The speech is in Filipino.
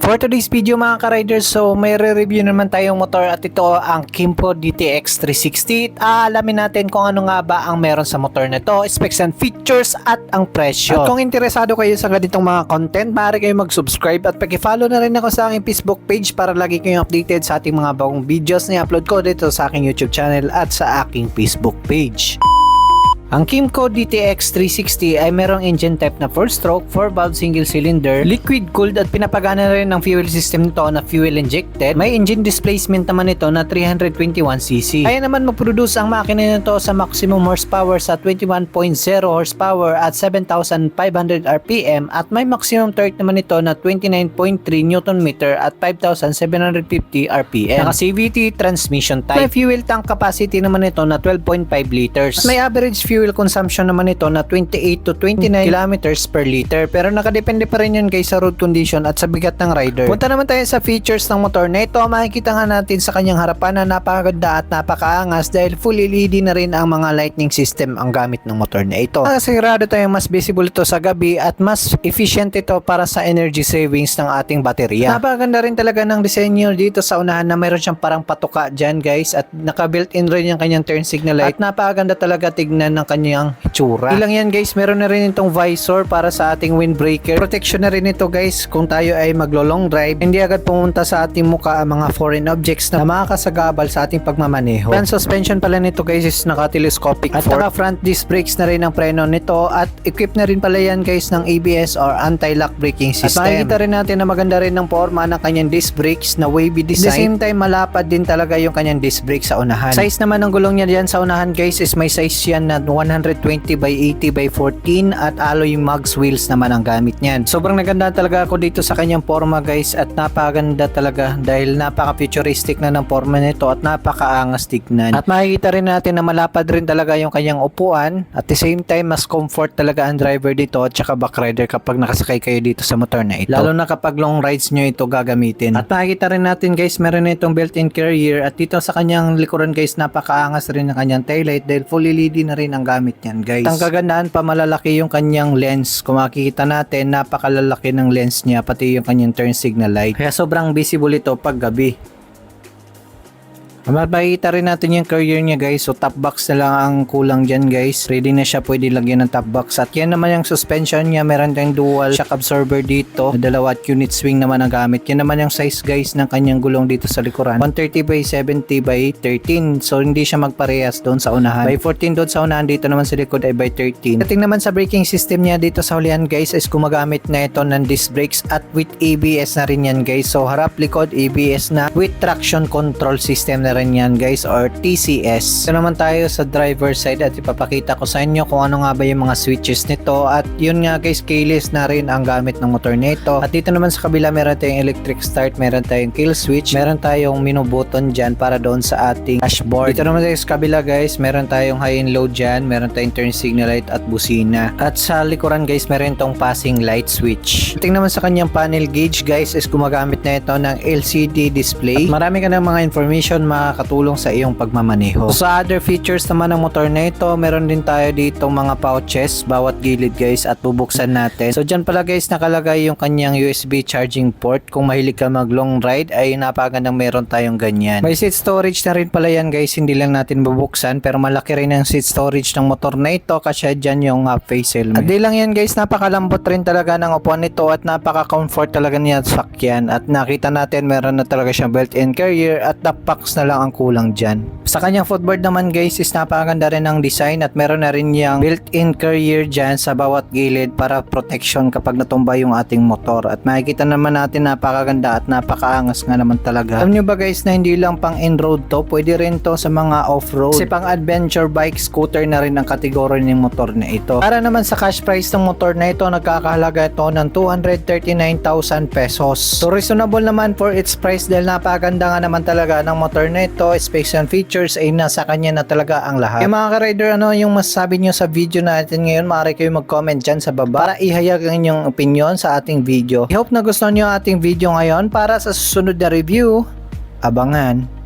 For today's video mga ka-riders, so may re-review naman tayong motor at ito ang Kimco DTX 360. Aalamin natin kung ano nga ba ang meron sa motor na ito, specs and features at ang presyo. At kung interesado kayo sa ganitong mga content, maaari kayo mag-subscribe at paki-follow na rin ako sa aking Facebook page para lagi kayong updated sa ating mga bagong videos na i-upload ko dito sa aking YouTube channel at sa aking Facebook page. Ang Kimco DTX 360 ay merong engine type na 4-stroke, 4-valve single cylinder, liquid-cooled at pinapagana rin ng fuel system nito na fuel injected. May engine displacement naman ito na 321cc. Kaya naman mag-produce ang makina nito sa maximum horsepower sa 21.0 horsepower at 7,500 RPM at may maximum torque naman ito na 29.3 Nm at 5,750 RPM. Naka CVT transmission type. May fuel tank capacity naman ito na 12.5 liters. May average fuel consumption naman ito na 28 to 29 kilometers per liter. Pero nakadepende pa rin yun guys sa road condition at sa bigat ng rider. Punta naman tayo sa features ng motor na ito. Makikita nga natin sa kanyang harapan na napakaganda at napakaangas dahil full LED na rin ang mga lightning system ang gamit ng motor na ito. Sigurado tayo mas visible ito sa gabi at mas efficient ito para sa energy savings ng ating baterya. Napakaganda rin talaga ng disenyo dito sa unahan na mayroon siyang parang patuka dyan guys at naka-built-in rin yung kanyang turn signal light at napakaganda talaga tignan ng kanyang itsura. Ilang yan guys, meron na rin itong visor para sa ating windbreaker. Protection na rin ito guys kung tayo ay maglo-long drive. Hindi agad pumunta sa ating muka ang mga foreign objects na makakasagabal sa ating pagmamaneho. Ang suspension pala nito guys is naka-telescopic at naka front disc brakes na rin ang preno nito at equipped na rin pala yan guys ng ABS or anti-lock braking system. At makikita rin natin na maganda rin ng forma ng kanyang disc brakes na wavy design. At the same time malapad din talaga yung kanyang disc brakes sa unahan. Size naman ng gulong niya diyan sa unahan guys is may size yan na 120 by 80 by 14 at alloy mugs wheels naman ang gamit niyan. Sobrang naganda talaga ako dito sa kanyang forma guys at napakaganda talaga dahil napaka-futuristic na ng forma nito at napakaangas tignan. At makikita rin natin na malapad rin talaga yung kanyang upuan at the same time mas comfort talaga ang driver dito at saka backrider kapag nakasakay kayo dito sa motor na ito. Lalo na kapag long rides nyo ito gagamitin. At makikita rin natin guys meron na itong built-in carrier at dito sa kanyang likuran guys napakaangas rin ng kanyang taillight dahil full LED na rin ang gamit niyan guys. Ang kagandahan pa malalaki yung kanyang lens. Kung makikita natin napakalalaki ng lens niya pati yung kanyang turn signal light. Kaya sobrang visible ito pag gabi. Makikita rin natin yung carrier niya guys. So top box na lang ang kulang dyan guys. Ready na siya pwede lagyan ng top box. At yan naman yung suspension niya. Meron tayong dual shock absorber dito. Dalawa at unit swing naman ang gamit. Yan naman yung size guys ng kanyang gulong dito sa likuran. 130 by 70 by 13. So hindi siya magparehas doon sa unahan. By 14 doon sa unahan. Dito naman sa likod ay by 13. Dating naman sa braking system niya dito sa hulihan guys is gumagamit na ito ng disc brakes at with ABS na rin yan guys. So harap likod ABS na with traction control system na rin yan guys or TCS. Ito naman tayo sa driver side at ipapakita ko sa inyo kung ano nga ba yung mga switches nito at yun nga guys keyless na rin ang gamit ng motor nito. At dito naman sa kabila meron tayong electric start, meron tayong kill switch, meron tayong menu button dyan para doon sa ating dashboard. Dito naman sa kabila guys, meron tayong high and low dyan, meron tayong turn signal light at busina. At sa likuran guys, meron tong passing light switch. Tingnan naman sa kanyang panel gauge guys is gumagamit na ito ng LCD display. At marami ka ng mga information makakatulong sa iyong pagmamaneho. So, sa other features naman ng motor na ito, meron din tayo dito mga pouches bawat gilid guys at bubuksan natin. So dyan pala guys nakalagay yung kanyang USB charging port. Kung mahilig ka mag long ride ay napakagandang meron tayong ganyan. May seat storage na rin pala yan guys, hindi lang natin bubuksan pero malaki rin ang seat storage ng motor na ito kasi dyan yung half face helmet. At di lang yan guys, napakalambot rin talaga ng upuan nito at napaka-comfort talaga niya sa sakyan at nakita natin meron na talaga siyang built-in carrier at the packs na lang ang kulang dyan. Sa kanyang footboard naman guys is napakaganda rin ng design at meron na rin yung built-in carrier dyan sa bawat gilid para protection kapag natumba yung ating motor. At makikita naman natin napakaganda at napakaangas nga naman talaga. Alam nyo ba guys na hindi lang pang in-road to, pwede rin to sa mga off-road. Kasi pang adventure bike, scooter na rin ang kategory ng motor na ito. Para naman sa cash price ng motor na ito, nagkakahalaga ito ng 239,000 pesos. So reasonable naman for its price dahil napakaganda nga naman talaga ng motor na ito, specs and features ay nasa kanya na talaga ang lahat. Kaya mga ka-rider, ano yung masasabi nyo sa video natin ngayon? Maaari kayo mag-comment dyan sa baba para ihayag ang inyong opinion sa ating video. I hope na gusto nyo ating video ngayon para sa susunod na review. Abangan!